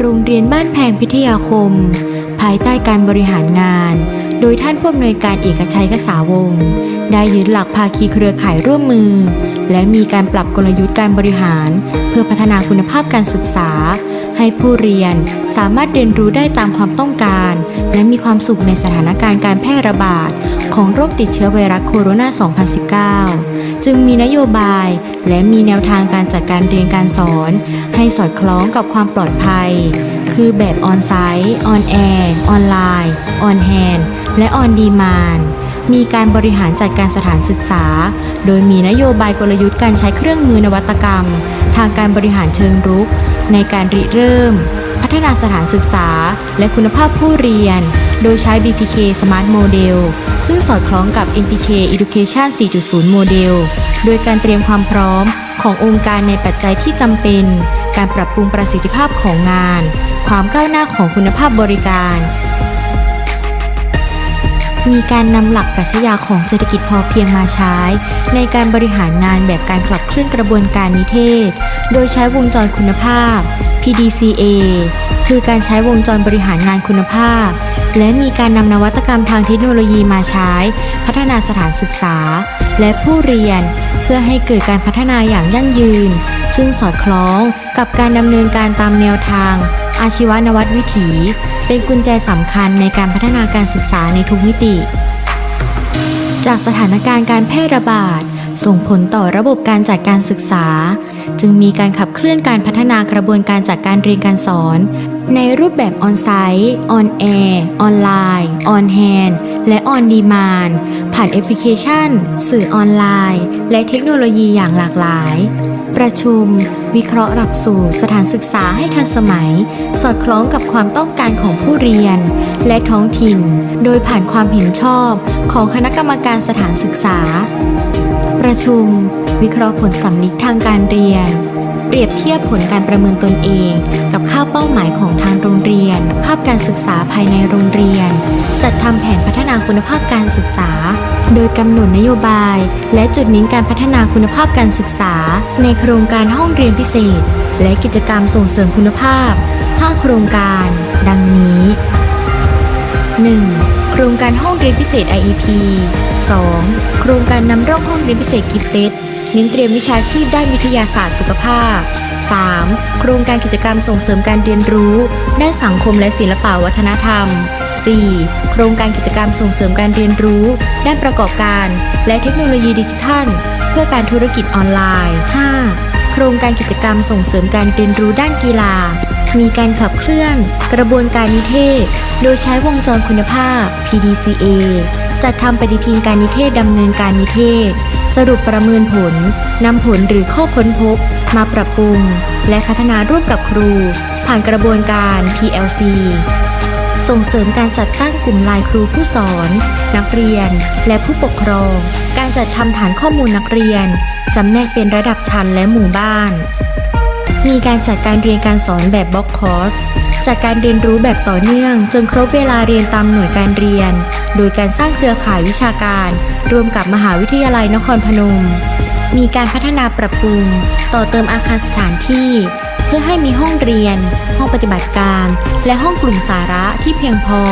โรงเรียนบ้านแพงพิทยาคม ภายใต้การบริหารงาน โดยท่านผู้อำนวยการเอกชัยกษาวงศ์ได้ยึดหลักภาคีเครือข่ายร่วมมือ และมีการปรับกลยุทธ์การบริหาร เพื่อพัฒนาคุณภาพการศึกษา ให้ผู้เรียนสามารถเรียนรู้ได้ตามความต้องการ และมีความสุขในสถานการณ์การแพร่ระบาด ของโรคติดเชื้อไวรัสโคโรนา 2019 จึงมีนโยบายและมีแนวทางการจัดการเรียนการสอน ให้สอดคล้องกับความปลอดภัย คือแบบออนไซต์ออนแอร์ออนไลน์ออนแฮนและออนดีมาน มีการบริหารจัดการสถานศึกษา โดยมีนโยบายกลยุทธ์การใช้เครื่องมือนวัตกรรม ทางการบริหารเชิงรุก ในการริเริ่ม พัฒนาสถานศึกษา และคุณภาพผู้เรียน โดยใช้ BPK Smart Model ซึ่งสอดคล้องกับ NPK Education 4.0 Model โดยการเตรียมความพร้อมขององค์การในปัจจัยที่จำเป็น การปรับปรุงประสิทธิภาพของงาน ความก้าวหน้าของคุณภาพบริการ มีการนำหลักปรัชญาของเศรษฐกิจพอเพียงมาใช้ ในการบริหารงานแบบการขับเคลื่อนกระบวนการนิเทศ โดยใช้วงจรคุณภาพ PDCA คือการใช้วงจรบริหารงานคุณภาพ และมีการนำนวัตกรรมทางเทคโนโลยีมาใช้ พัฒนาสถานศึกษา และผู้เรียน เพื่อให้เกิดการพัฒนาอย่างยั่งยืน ซึ่งสอดคล้องกับการดำเนินการตามแนวทาง อาชีวนวัตวิถี เป็นกุญแจสำคัญในการพัฒนาการศึกษาในทุกมิติ จากสถานการณ์การแพร่ระบาดส่งผลต่อระบบการจัดการศึกษา จึงมีการขับเคลื่อนการพัฒนากระบวนการจัดการเรียนการสอน ในรูปแบบออนไซต์ออนแอร์ออนไลน์ออนแฮนและออนดีมานผ่านแอปพลิเคชัน สื่อออนไลน์ และเทคโนโลยีอย่างหลากหลาย ประชุม วิเคราะห์หลักสูตรสถานศึกษาให้ทันสมัย สอดคล้องกับความต้องการของผู้เรียน และท้องถิ่น โดยผ่านความเห็นชอบของคณะกรรมการสถานศึกษา ประชุม วิเคราะห์ผลสำลิดทางการเรียน เปรียบเทียบผลการประเมินตนเอง กับค่าเป้าหมายของทางโรงเรียน ภาพการศึกษาภายในโรงเรียน จัดทำแผนพัฒนาคุณภาพการศึกษา โดยกำหนดนโยบาย และจุดเน้นการพัฒนาคุณภาพการศึกษา ในโครงการห้องเรียนพิเศษ และกิจกรรมส่งเสริมคุณภาพ 5 โครงการ ดังนี้ 1. โครงการห้องเรียนพิเศษ IEP 2. โครงการนำร่องห้องเรียนพิเศษกิฟเต็ด เน้นเตรียมวิชาชีพด้านวิทยาศาสตร์สุขภาพ 3. โครงการกิจกรรมส่งเสริมการเรียนรู้ ด้านสังคมและศิลปวัฒนธรรม 4. โครงการกิจกรรมส่งเสริมการเรียนรู้ ด้านประกอบการ และเทคโนโลยีดิจิทัล เพื่อการธุรกิจออนไลน์ 5. โครงการกิจกรรมส่งเสริมการเรียนรู้ด้านกีฬา มีการขับเคลื่อน กระบวนการนิเทศ โดยใช้วงจรคุณภาพ PDCA จัดทำปฏิทินการนิเทศดำเนินการนิเทศ สรุปประเมินผลนำผลหรือข้อค้นพบ มาปรับปรุง และพัฒนาร่วมกับครู ผ่านกระบวนการ PLC ส่งเสริมการจัดตั้งกลุ่มลายครูผู้สอน นักเรียน และผู้ปกครอง การจัดทำฐานข้อมูลนักเรียนจำแนกเป็นระดับชั้นและหมู่บ้าน มีการจัดการเรียนการสอนแบบบล็อกคอร์สจัดการเรียนรู้แบบต่อเนื่อง จนครบเวลาเรียนตามหน่วยการเรียน โดยการสร้างเครือข่ายวิชาการ รวมกับมหาวิทยาลัยนครพนม มีการพัฒนาปรับปรุง ต่อเติมอาคารสถานที่ เพื่อให้มีห้องเรียน ห้องปฏิบัติการ และห้องกลุ่มสาระที่เพียงพอ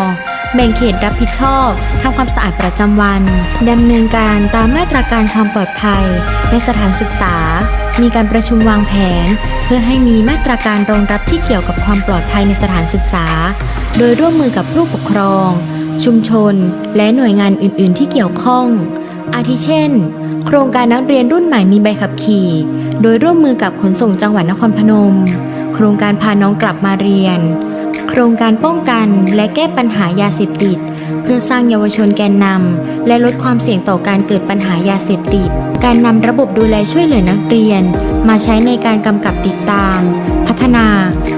แบ่งเขตรับผิดชอบทำความสะอาดประจำวันดำเนินการตามมาตรการความปลอดภัยในสถานศึกษา มีการประชุมวางแผน เพื่อให้มีมาตรการรองรับที่เกี่ยวกับความปลอดภัยในสถานศึกษา โดยร่วมมือกับผู้ปกครอง ชุมชน และหน่วยงานอื่น ๆ ที่เกี่ยวข้อง อาทิเช่น โครงการนักเรียนรุ่นใหม่มีใบขับขี่ โดยร่วมมือกับขนส่งจังหวัดนครพนม โครงการพาน้องกลับมาเรียน โครงการป้องกันและแก้ปัญหายาเสพติด เพื่อสร้างเยาวชนแกนนำและลดความเสี่ยงต่อการเกิดปัญหายาเสพติด การนำระบบดูแลช่วยเหลือนักเรียน มาใช้ในการกำกับติดตาม พัฒนา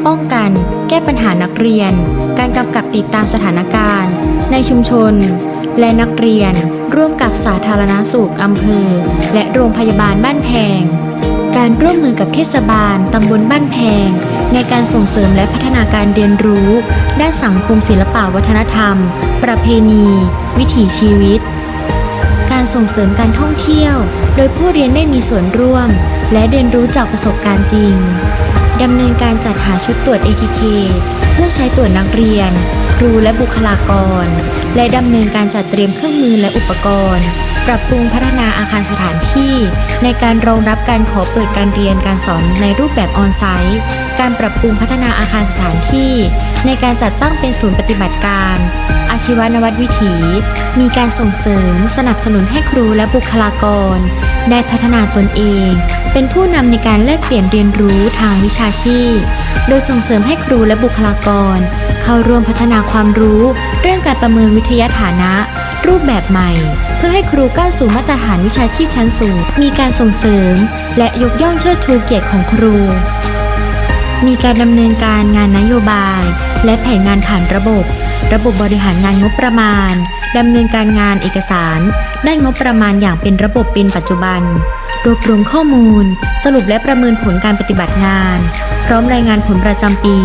ป้องกัน แก้ปัญหานักเรียน การกำกับติดตามสถานการณ์ ในชุมชน และนักเรียน ร่วมกับสาธารณสุขอำเภอ และโรงพยาบาลบ้านแพงการร่วมมือกับเทศบาลตำบลบ้านแพง ในการส่งเสริมและพัฒนาการเรียนรู้ ด้านสังคมศิลปวัฒนธรรม ประเพณี วิถีชีวิต การส่งเสริมการท่องเที่ยว โดยผู้เรียนได้มีส่วนร่วม และเรียนรู้จากประสบการณ์จริงดำเนินการจัดหาชุดตรวจ ATK เพื่อใช้ตรวจนักเรียน ครูและบุคลากร และดำเนินการจัดเตรียมเครื่องมือและอุปกรณ์ ปรับปรุงพัฒนาอาคารสถานที่ ในการรองรับการขอเปิดการเรียนการสอนในรูปแบบออนไซต์ การปรับปรุงพัฒนาอาคารสถานที่ ในการจัดตั้งเป็นศูนย์ปฏิบัติการ อาชีวนวัตวิถี มีการส่งเสริม สนับสนุนให้ครูและบุคลากร ได้พัฒนาตนเอง เป็นผู้นำในการแลกเปลี่ยนเรียนรู้ทางวิชาชีพ โดยส่งเสริมให้ครูและบุคลากร เข้าร่วมพัฒนาความรู้ เรื่องการประเมินวิทยาฐานะ รูปแบบใหม่ เพื่อให้ครูก้าวสู่มาตรฐานวิชาชีพชั้นสูง มีการส่งเสริม และยกย่องเชิดชูเกียรติของครู มีการดำเนินการงานนโยบาย และแผนงานผ่านระบบ ระบบบริหารงานงบประมาณ ดำเนินการงานเอกสาร ได้งบประมาณอย่างเป็นระบบเป็นปัจจุบัน รวบรวมข้อมูล สรุปและประเมินผลการปฏิบัติงาน พร้อมรายงานผลประจำปี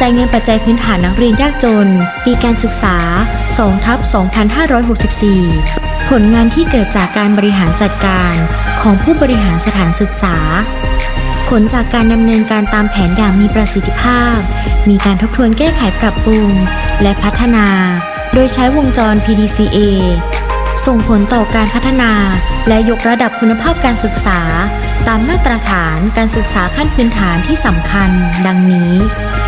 จ่ายเงินปัจจัยพื้นฐานนักเรียนยากจน ปีการศึกษา2ทับ2564 ผลงานที่เกิดจากการบริหารจัดการของผู้บริหารสถานศึกษา ผลจากการดำเนินการตามแผนอย่างมีประสิทธิภาพ มีการทบทวนแก้ไขปรับปรุง และพัฒนา โดยใช้วงจร PDCA ส่งผลต่อการพัฒนา และยกระดับคุณภาพการศึกษา ตามมาตรฐานการศึกษาขั้นพื้นฐานที่สำคัญ ดังนี้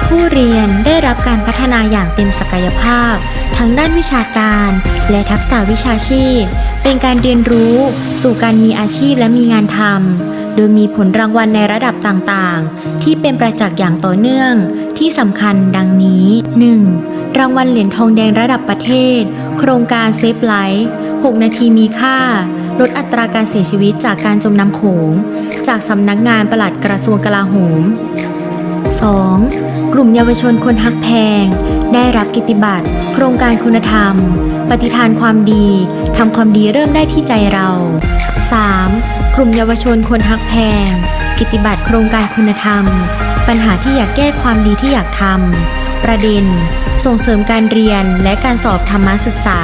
ผู้เรียนได้รับการพัฒนาอย่างเต็มศักยภาพ ทั้งด้านวิชาการ และทักษะวิชาชีพ เป็นการเรียนรู้สู่การมีอาชีพและมีงานทำโดยมีผลรางวัลในระดับต่างๆ ที่เป็นประจักษ์อย่างต่อเนื่อง ที่สำคัญดังนี้ 1. รางวัลเหรียญทองแดงระดับประเทศ โครงการเซฟไลท์6นาทีมีค่า ลดอัตราการเสียชีวิตจากการจมน้ำโขง จากสำนักงานปลัดกระทรวงกลาโหม 2. กลุ่มเยาวชนคนฮักแพง ได้รับกิตติบัตรโครงการคุณธรรม ปฏิทานความดีทำความดีเริ่มได้ที่ใจเรา 3. กลุ่มเยาวชนคนฮักแพง กิตติบัตรโครงการคุณธรรม ปัญหาที่อยากแก้ความดีที่อยากทำประเด็น ส่งเสริมการเรียนและการสอบธรรมศึกษา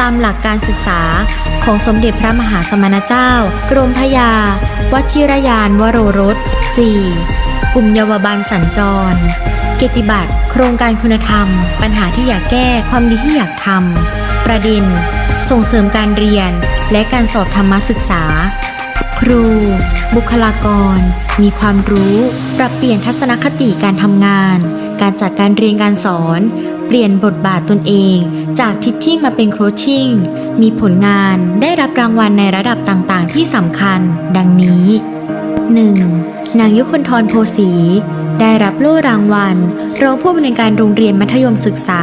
ตามหลักการศึกษาของสมเด็จพระมหาสมณเจ้า กรมพยา วชิรยานวโรรส 4. กลุ่มเยาวบาลสัญจร เกติบัตร โครงการคุณธรรม ปัญหาที่อยากแก้ความดีที่อยากทำประเด็น ส่งเสริมการเรียนและการสอบธรรมศึกษา ครู บุคลากร มีความรู้ ปรับเปลี่ยนทัศนคติการทำงาน การจัดการเรียนการสอน เปลี่ยนบทบาทตนเอง จากทิชชิ่งมาเป็นโครชชิ่ง มีผลงานได้รับรางวัลในระดับต่างๆ ที่สำคัญ ดังนี้ 1. นางยุคนทรโพสี ได้รับโล่รางวัล รองผู้อำนวยการโรงเรียนมัธยมศึกษา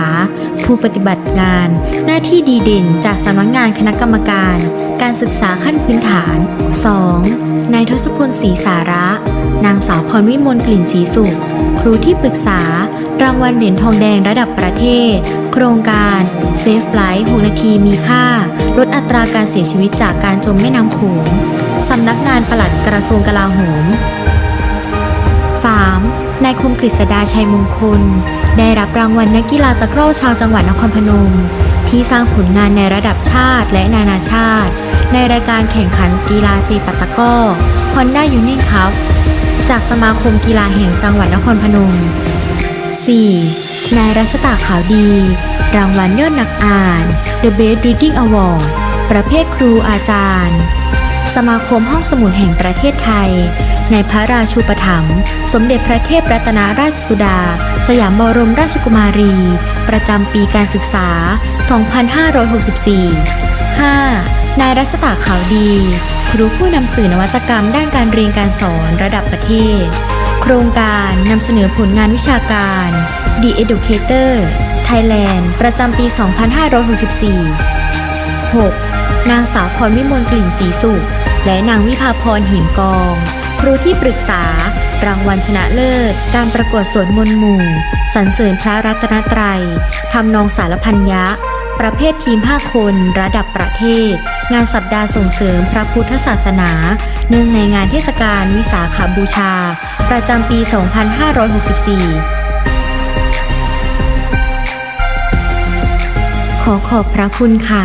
ผู้ปฏิบัติงาน หน้าที่ดีเด่นจากสำนักงานคณะกรรมการ การศึกษาขั้นพื้นฐาน 2. นายทศพลศรีสาระ นางสาวพรวิมลกลิ่นศรีสุข ครูที่ปรึกษา รางวัลเหรียญทองแดงระดับประเทศ โครงการเซฟไลท์6นาทีมีค่า ลดอัตราการเสียชีวิตจากการจมแม่น้ำโขงสำนักงานปลัดกระทรวงกลาโหม 3. นายคมกฤษดาชัยมงคล ได้รับรางวัลนักกีฬาตะกร้อชาวจังหวัดนครพนม ที่สร้างผลงานในระดับชาติและนานาชาติ ในรายการแข่งขันกีฬาเซปัตตะก้อ Honda Union Cup จากสมาคมกีฬาแห่งจังหวัดนครพนม 4. นายรัชตาขาวดี รางวัลยอดนักอ่าน The Best Reading Award ประเภทครูอาจารย์ สมาคมห้องสมุดแห่งประเทศไทย ในพระราชูปถัมภ์สมเด็จพระเทพรัตนราชสุดา สยามบรมราชกุมารี ประจำปีการศึกษา 2564 5. นายรัชตาขาวดี ครูผู้นำสื่อนวัตกรรมด้านการเรียนการสอนระดับประเทศ โครงการนำเสนอผลงานวิชาการ The Educator Thailand ประจำปี 2564 6. นางสาวพรวิมลกลิ่นศรีสุข และนางวิภาพรหินกอง ครูที่ปรึกษา รางวัลชนะเลิศ การประกวดสวนมนหมู่สรรเสริญพระรัตนตรัยทำนองสารพันยะ ประเภททีม 5 คน ระดับประเทศ งานสัปดาห์ส่งเสริมพระพุทธศาสนา เนื่องในงานเทศกาลวิสาขบูชา ประจำปี 2564ขอขอบพระคุณค่ะ